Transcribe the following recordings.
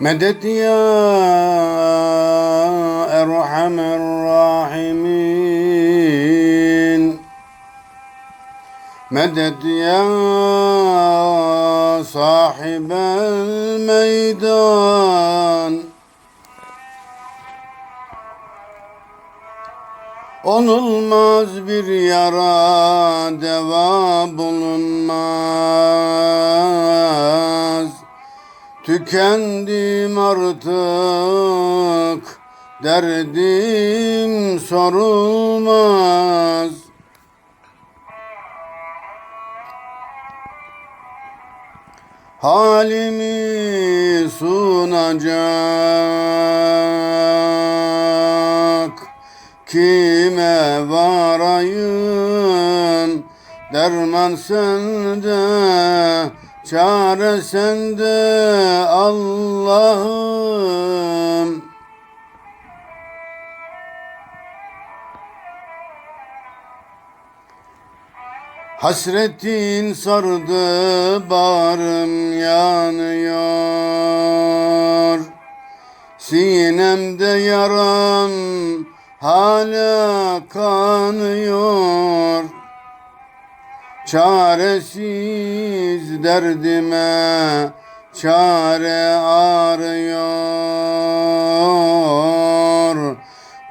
مدد يا أرحم الراحمين. مدد يا صاحب الميدان. Onulmaz bir yara deva bulunmaz Tükendim artık derdim sorulmaz. Halimi sunacak Kime varayım? Derman sende Çare sende Allah'ım. Hasretin sardı bağrım yanıyor. Sinemde yaram hala kanıyor. Çaresiz derdime çare arıyor.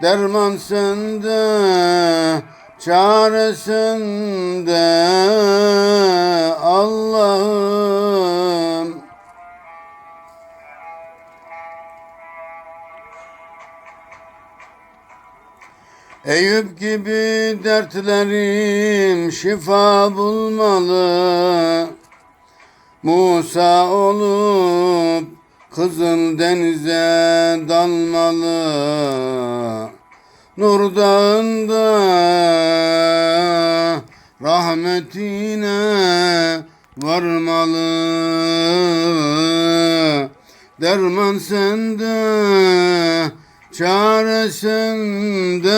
Derman sende çare Eyüp gibi dertlerim şifa bulmalı. Musa olup kızıl denize dalmalı. Nur dağında rahmetine varmalı. Derman sende Çare sende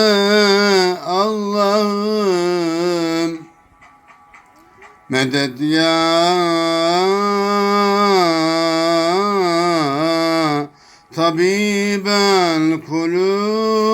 Allah'ım. Medet ya Tabibel kulub